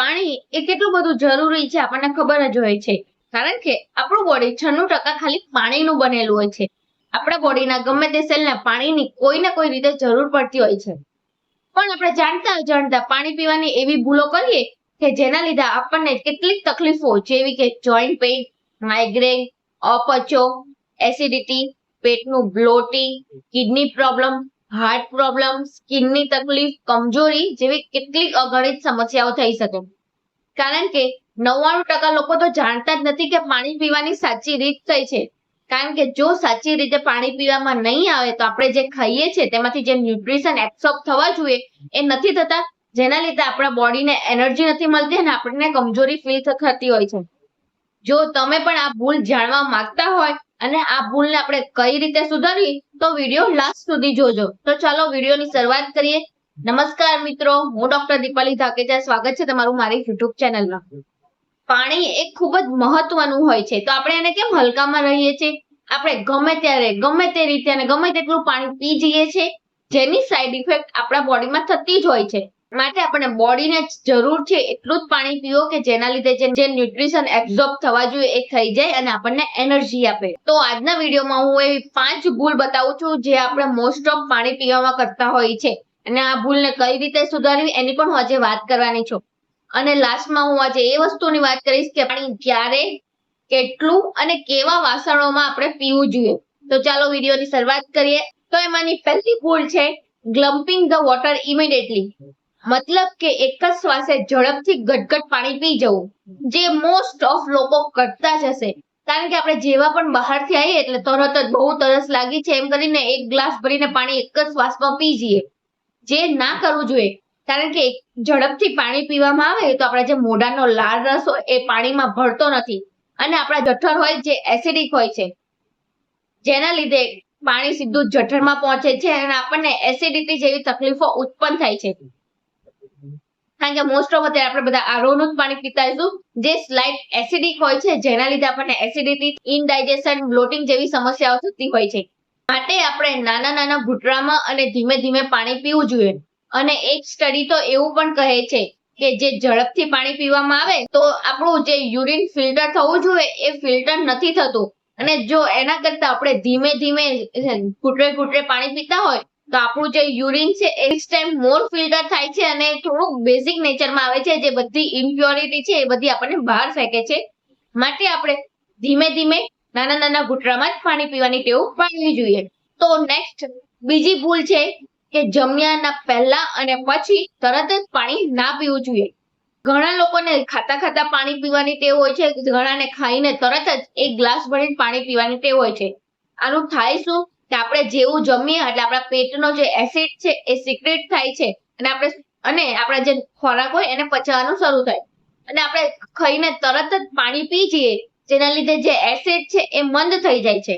પાણી એ કેટલું બધું જરૂરી છે આપણને ખબર જ હોય છે. કારણ કે આપણું બોડી છન્નું ટકા ખાલી પાણીનું બનેલું હોય છે. આપણા બોડીના ગમે તે સેલને પાણીની કોઈ ને કોઈ રીતે જરૂર પડતી હોય છે. પણ આપણે જાણતા અજાણતા પાણી પીવાની એવી ભૂલો કરીએ કે જેના લીધે આપણને કેટલીક તકલીફો જેવી કે જોઈન્ટ પેઇન માઇગ્રેન અપચો acidity પેટનું bloating kidney problem heart problem સ્કિનની તકલીફ, કમજોરી જેવી કેટલીક અગણિત સમસ્યાઓ થઈ શકે. કારણ કે નવ્વાણું ટકા લોકો તો જાણતા જ નથી કે પાણી પીવાની સાચી રીત થઈ છે. કારણ કે જો સાચી રીતે પાણી પીવામાં નહીં આવે તો આપણે જે ખાઈએ છીએ તેમાંથી જે ન્યુટ્રિશન એબ્સોર્બ થવા જોઈએ એ નથી થતા, જેના લીધે આપણા બોડીને એનર્જી નથી મળતી અને આપણને કમજોરી ફીલ થતી હોય છે. જો તમે પણ આ ભૂલ જાણવા માંગતા હોય અને આ ભૂલને આપણે કઈ રીતે સુધારવી તો વીડિયો લાસ્ટ સુધી જોજો. તો ચાલો વિડીયોની શરૂઆત કરીએ. નમસ્કાર મિત્રો, હું ડોક્ટર દીપાલી ધાકેચા સ્વાગત છે તમારું મારી યુટ્યુબ ચેનલમાં. પાણી એ ખૂબ જ મહત્વનું હોય છે. તો આપણે એને કેમ હલકામાં રહીએ છીએ? આપણે ગમે ત્યારે, ગમે તે રીતે અને ગમે તેટલું પાણી પી જઈએ છીએ, જેની સાઈડ ઇફેક્ટ આપણા બોડીમાં થતી જ હોય છે. માટે આપણે બોડીને જરૂર છે એટલું જ પાણી પીવો કે જેના લીધે જે ન્યુટ્રિશન એબ્ઝોર્બ થવા જોઈએ એ થઈ જાય અને આપણને એનર્જી આપે. તો આજના વિડીયોમાં હું એવી પાંચ ભૂલ બતાવું છું જે આપણે મોસ્ટ ઓફ પાણી પીવામાં કરતા હોઈએ છે. અને આ ભૂલને કઈ રીતે સુધારવી એની પણ હું આજે વાત કરવાની છું. અને લાસ્ટમાં હું આજે એ વસ્તુની વાત કરીશ કે પાણી ક્યારે, કેટલું અને કેવા વાસણોમાં આપણે પીવું જોઈએ. તો ચાલો વિડીયોની શરૂઆત કરીએ. તો એમાંની પહેલી ભૂલ છે ગ્લમ્પિંગ ધ વોટર ઇમિડિયેટલી મતલબ કે એક જ શ્વાસે ઝડપથી ગટગટ પાણી પી જવું, જે મોસ્ટ ઓફ લોકો કરતા જ હશે. કારણ કે આપણે જેવા પણ બહારથી આવીએ એટલે તરત જ બહુ તરસ લાગી છે, એમ કરીને એક ગ્લાસ ભરીને પાણી એક જ શ્વાસમાં પી જઈએ. જે ના કરવું જોઈએ, કારણ કે ઝડપથી પાણી પીવામાં આવે તો આપણા જે મોઢાનો લાળ રસ હોય એ પાણીમાં ભળતો નથી. અને આપણા જઠર હોય જે એસિડિક હોય છે, જેના લીધે પાણી સીધું જઠરમાં પહોંચે છે અને આપણને એસિડિટી જેવી તકલીફો ઉત્પન્ન થાય છે. કારણ કે મોસ્ટ ઓફ અત્યારે આપણે બધા આરોનું જ પાણી પીતા હોઈશું. જે સ્લાઇટ એસિડિક હોય છે, જેના લીધે આપણને એસિડિટી ઇનડાઇજેશન બ્લોટિંગ જેવી સમસ્યાઓ થતી હોય છે. માટે આપણે નાના નાના ઘૂંટરામાં અને ધીમે ધીમે પાણી પીવું જોઈએ. અને એક સ્ટડી તો એવું પણ કહે છે કે જે ઝડપથી પાણી પીવામાં આવે, તો આપણું જે યુરિન ફિલ્ટર થવું જોઈએ એ ફિલ્ટર નથી થતું. અને જો એના કરતા આપણે ધીમે ધીમે ઘૂંટરે ઘૂંટરે પાણી પીતા હોય તો આપણું જે યુરિન છે, એ ટાઈમ મોર ફિલ્ટર થાય છે અને થોડુંક બેઝિક નેચરમાં આવે છે, જે બધી ઇમ્પ્યોરિટી છે, એ બધી આપણને બહાર ફેંકે છે. માટે આપણે ધીમે ધીમે નાના નાના ઘૂંટરામાં જ પાણી પીવાની ટેવ પાડવી જોઈએ. તો નેક્સ્ટ બીજી ભૂલ છે કે જમ્યાના પહેલા અને પછી તરત જ પાણી ના પીવું જોઈએ. ઘણા લોકોને ખાતા ખાતા પાણી પીવાની ટેવ હોય છે, ઘણાને ખાઈને તરત જ એક ગ્લાસ ભરીને પાણી પીવાની ટેવ હોય છે. આનું થાય શું? કે આપણે જેવું જમીએ એટલે આપણા પેટનો જે એસિડ છે એ સિક્રેટ થાય છે. અને આપણે અને આપણા જે ખોરાક હોય એને પચવાનું શરૂ થાય. અને આપણે ખાઈને તરત જ પાણી પી જઈએ, જેના લીધે જે એસિડ છે એ મંદ થઈ જાય છે.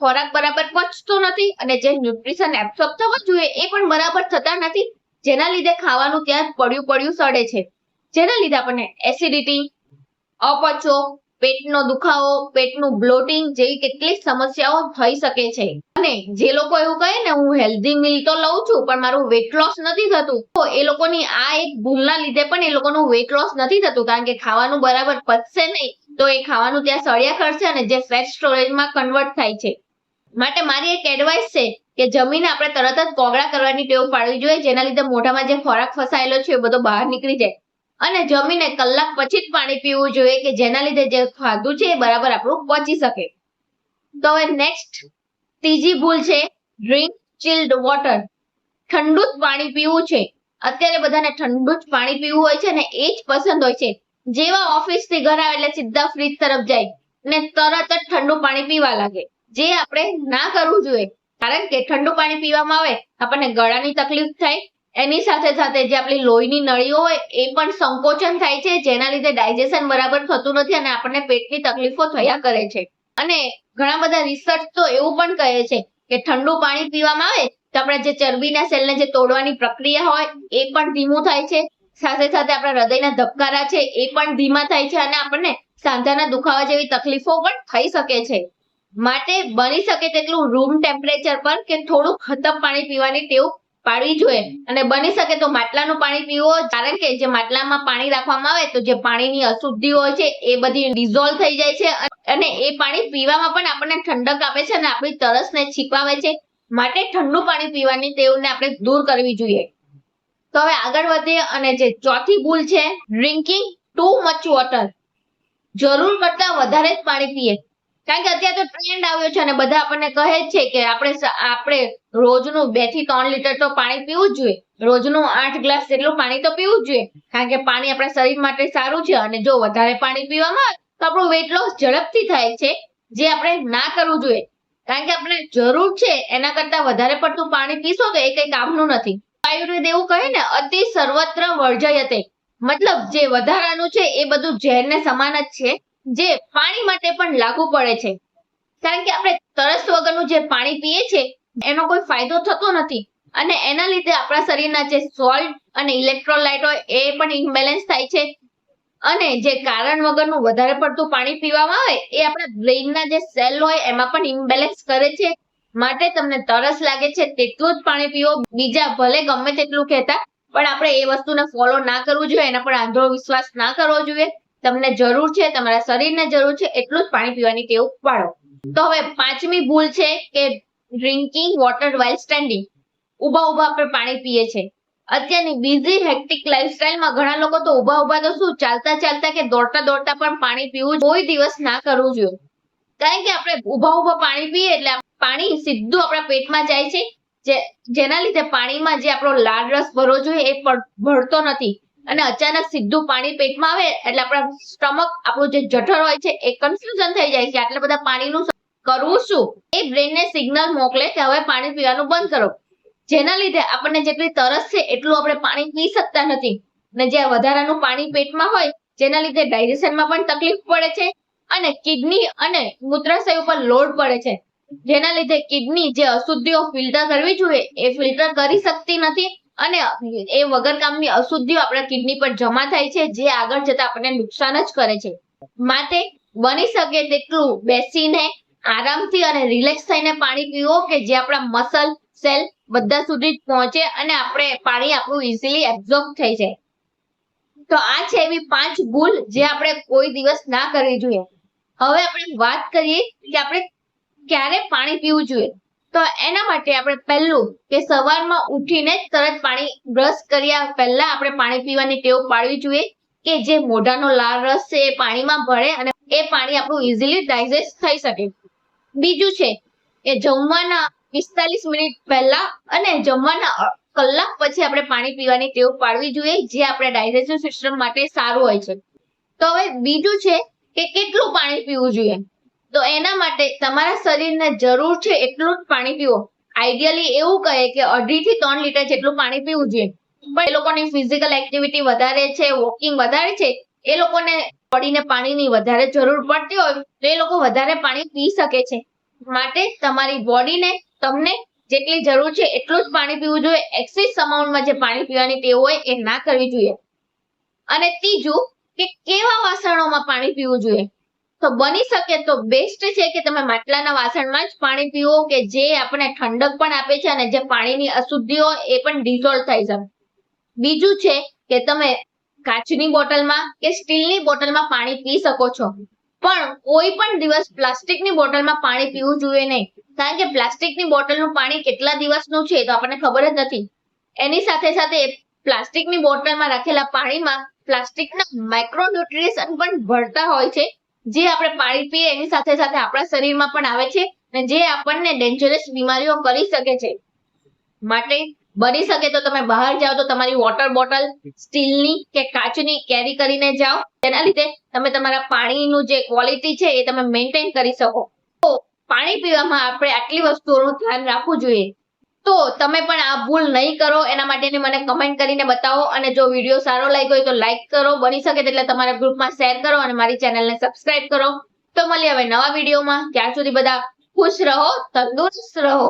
ખોરાક બરાબર પચતો નથી અને જે ન્યુટ્રિશન એબ્સોર્બ થવા જોઈએ એ પણ બરાબર થતા નથી. જેના લીધે ખાવાનું ત્યાં પડ્યું પડ્યું સડે છે. જેના લીધે આપણને એસિડિટી અપચો પેટનો દુખાવો, પેટનું બ્લોટિંગ જેવી કેટલીક સમસ્યાઓ થઈ શકે છે. અને જે લોકો એવું કહે ને, હું હેલ્ધી મીલ તો લઉં છું, પણ મારું વેટ લોસ નથી થતું. તો એ લોકોની આ એક ભૂલના લીધે પણ એ લોકોનું વેટ લોસ નથી થતું, કારણ કે ખાવાનું બરાબર પચશે નહીં, તો એ ખાવાનું ત્યાં સળિયા કરશે અને જે ફેટ સ્ટોરેજમાં કન્વર્ટ થાય છે. માટે મારી એક એડવાઇસ છે કે જમીન આપણે તરત જ કોગળા કરવાની ટેવ પાડવી જોઈએ, જેના લીધે મોઢામાં જે ખોરાક ફસાયેલો છે એ બધો બહાર નીકળી જાય. અને જમીને કલાક પછી જ પાણી પીવું જોઈએ કે જેના લીધે જે ખાધું છે એ બરાબર આપણું પચી શકે. તો હવે નેક્સ્ટ ત્રીજી ભૂલ છે ડ્રિંક ચિલ્ડ વોટર ઠંડુ જ પાણી પીવું છે. અત્યારે બધાને ઠંડુ જ પાણી પીવું હોય છે ને એ જ પસંદ હોય છે. જેવા ઓફિસથી ઘર આવે એટલે સીધા ફ્રીજ તરફ જાય ને તરત જ ઠંડુ પાણી પીવા લાગે. જે આપણે ના કરવું જોઈએ. કારણ કે ઠંડુ પાણી પીવામાં આવે, આપણને ગળાની તકલીફ થાય એની સાથે સાથે જે આપણી લોહીની નળીઓ હોય, એ પણ સંકોચન થાય છે, જેના લીધે ડાયજેશન બરાબર થતું નથી અને આપણને પેટની તકલીફો થયા કરે છે. અને ઘણા બધા રિસર્ચ તો એવું પણ કહે છે કે ઠંડુ પાણી પીવામાં આવે તો આપણા જે ચરબીના સેલને જે તોડવાની પ્રક્રિયા હોય, એ પણ ધીમું થાય છે. સાથે સાથે આપણા હૃદયના ધબકારા છે, એ પણ ધીમા થાય છે અને આપણને સાંધાના દુખાવા જેવી તકલીફો પણ થઈ શકે છે. માટે બની શકે તેટલું રૂમ ટેમ્પરેચર પર કે થોડું હતપ પાણી પીવાની ટેવ પાડવી જોઈએ. અને બની શકે તો માટલાનું પાણી પીવું. કારણ કે જે માટલામાં પાણી રાખવામાં આવે તો જે પાણીની અશુદ્ધિ હોય છે એ બધી ડિઝોલ્વ થઈ જાય છે. અને એ પાણી પીવામાં પણ આપણને ઠંડક આપે છે અને આપણી તરસને છીપાવે છે. માટે ઠંડુ પાણી પીવાની ટેવને આપણે દૂર કરવી જોઈએ. તો હવે આગળ વધીએ અને જે ચોથી ભૂલ છે ડ્રિંકિંગ ટુ મચ વોટર જરૂર કરતા વધારે જ પાણી પીએ. કારણ કે અત્યારે તો ટ્રેન્ડ આવ્યો છે અને બધા આપણને કહે છે કે આપણે આપણે રોજનું બેથી ત્રણ લીટર તો પાણી પીવું જ જોઈએ. રોજનું આઠ ગ્લાસ જેટલું પાણી તો પીવું જ જોઈએ. કારણ કે પાણી આપણા શરીર માટે સારું છે અને જો વધારે પાણી પીવામાં આવે તો આપણું વેટ લોસ ઝડપથી થાય છે, જે આપણે ના કરવું જોઈએ. કારણ કે આપણે જરૂર છે એના કરતા વધારે પડતું પાણી પીશો તો એ કઈ કામનું નથી. આયુર્વેદ એવું કહે ને, અતિ સર્વત્ર વર્જયતે. મતલબ જે વધારાનું છે એ બધું ઝેરને સમાન જ છે. જે પાણી માટે પણ લાગુ પડે છે. કારણ કે આપણે તરસ વગરનું જે પાણી પીએ છે એનો કોઈ ફાયદો થતો નથી. અને એના લીધે આપણા શરીરના જે સોલ્ટ અને ઇલેક્ટ્રોલાઇટ હોય, એ પણ ઇમ્બેલેન્સ થાય છે. અને જે કારણ વગરનું વધારે પડતું પાણી પીવામાં આવે, એ આપણા બ્રેઇનના જે સેલ હોય, એમાં પણ ઇમ્બેલેન્સ કરે છે. માટે તમને તરસ લાગે છે, તેટલું જ પાણી પીવો બીજા ભલે ગમે તેટલું કહેતા, પણ આપણે એ વસ્તુને ફોલો ના કરવું જોઈએ, એના પર આંધળો વિશ્વાસ ના કરવો જોઈએ. તમને જરૂર છે, તમારા શરીરને જરૂર છે, એટલું જ પાણી પીવાની ટેવ પાડો. તો હવે પાંચમી ભૂલ છે કે ડ્રિંકિંગ વોટર વાઇલ સ્ટેન્ડિંગ ઊભા ઊભા આપણે પાણી પીએ છે. અત્યારની બિઝી હેક્ટિક લાઈફસ્ટાઈલમાં ઘણા લોકો તો ઊભા ઊભા તો શું ચાલતા ચાલતા કે દોડતા દોડતા પણ પાણી પીવું કોઈ દિવસ ના કરવું જોઈએ. કારણ કે આપણે ઊભા ઊભા પાણી પીએ એટલે પાણી સીધું આપણા પેટમાં જાય છે. જેના લીધે પાણીમાં જે આપણો લાળ રસ ભરવો જોઈએ એ પણ ભરતો નથી. અને અચાનક સીધું પાણી પેટમાં આવે એટલે આપણા સ્ટમક આપણું જે જઠર હોય છે, એ કન્ફ્યુઝન થઈ જાય છે. આટલા બધા પાણીનું કરવું શું? એ બ્રેનને સિગ્નલ મોકલે કે હવે પાણી પીવાનું બંધ કરો. જેના લીધે આપણને જેટલી તરસ છે, એટલું આપણે પાણી પી શકતા નથી. અને જે વધારાનું પાણી પેટમાં હોય, જેના લીધે ડાયજેશનમાં પણ તકલીફ પડે છે અને કિડની અને મૂત્રાશય ઉપર લોડ પડે છે. જેના લીધે કિડની જે અશુદ્ધિઓ ફિલ્ટર કરવી જોઈએ, એ ફિલ્ટર કરી શકતી નથી. અને એ વગર કામની અશુદ્ધિઓ આપણા કિડની પર જમા થાય છે, જે આગળ જતા આપણને નુકસાન જ કરે છે. માટે બની શકે તેટલું બેસીને આરામથી અને રિલેક્સ થઈને પાણી પીવો કે જે આપણા મસલ સેલ બધા સુધી પહોંચે અને આપણે પાણી આપણું ઇઝીલી એબ્ઝોર્બ થઈ જાય. તો આ છે એવી પાંચ ભૂલ જે આપણે કોઈ દિવસ ના કરવી જોઈએ. હવે આપણે વાત કરીએ કે આપણે ક્યારે પાણી પીવું જોઈએ. તો એના માટે આપણે પહેલું કે સવારમાં ઉઠીને તરત પાણી બ્રશ કર્યા પહેલા આપણે પાણી પીવાની ટેવ પાડવી જોઈએ કે જે મોઢાનો લાળ રસ છે એ પાણીમાં ભળે અને એ પાણી આપણું ઇઝીલી ડાયજેસ્ટ થઈ શકે. બીજું છે કે જમવાના પિસ્તાલીસ મિનિટ પહેલા અને જમવાના કલાક પછી આપણે પાણી પીવાની ટેવ પાડવી જોઈએ જે આપણે ડાયજેસ્ટિવ સિસ્ટમ માટે સારું હોય છે. તો હવે બીજું છે કે કેટલું પાણી પીવું જોઈએ? તો એના માટે તમારા શરીરને જરૂર છે એટલું જ પાણી પીવો. આઈડિયલી એવું કહે કે અઢી થી ત્રણ લીટર જેટલું પાણી પીવું જોઈએ. પણ એ લોકોની ફિઝિકલ એક્ટિવિટી વધારે છે વોકિંગ વધારે છે, એ લોકોને બોડીને પાણીની વધારે જરૂર પડતી હોય તો એ લોકો વધારે પાણી પી શકે છે. માટે તમારી બોડીને તમને જેટલી જરૂર છે એટલું જ પાણી પીવું જોઈએ. એક્સિસ અમાઉન્ટમાં જે પાણી પીવાની ટેવ હોય એ ના કરવી જોઈએ. અને ત્રીજું કે કેવા વાસણોમાં પાણી પીવું જોઈએ? તો બની શકે તો બેસ્ટ છે કે તમે માટલાના વાસણમાં જ પાણી પીવો કે જે આપણને ઠંડક પણ આપે છે અને જે પાણીની અશુદ્ધિઓ એ પણ ડિઝોલ્વ થઈ જાય બીજું છે કે તમે કાચની બોટલમાં કે સ્ટીલની બોટલમાં પાણી પી શકો છો. પણ કોઈ પણ દિવસ પ્લાસ્ટિકની બોટલમાં પાણી પીવું જોઈએ નહીં. કારણ કે પ્લાસ્ટિકની બોટલનું પાણી કેટલા દિવસનું છે તો આપણને ખબર જ નથી. એની સાથે સાથે પ્લાસ્ટિકની બોટલમાં રાખેલા પાણીમાં પ્લાસ્ટિકના માઇક્રોન્યુટ્રિશન પણ ભરતા હોય છે. જે આપણે પાણી પીએ એની સાથે સાથે આપણા શરીરમાં પણ આવે છે અને જે આપણને ડેન્જરસ બીમારીઓ કરી શકે છે. માટે બની શકે તો તમે બહાર જાઓ તો તમારી વોટર બોટલ સ્ટીલની કે કાચની કેરી કરીને જાઓ. તેના લીધે તમે તમારા પાણીનું જે ક્વોલિટી છે એ તમે મેન્ટેન કરી શકો. તો પાણી પીવામાં આપણે આટલી વસ્તુઓનું ધ્યાન રાખવું જોઈએ. તો તમે પણ આ ભૂલ નહીં કરો, એના માટેની મને કમેન્ટ કરીને બતાવો અને જો વીડિયો સારો લાગ્યો હોય તો લાઈક કરો, બની શકે એટલે તમારા ગ્રુપમાં શેર કરો અને મારી ચેનલને સબસ્ક્રાઇબ કરો. તો મળીએ હવે નવા વિડીયોમાં ત્યાં સુધી બધા ખુશ રહો, તંદુરસ્ત રહો.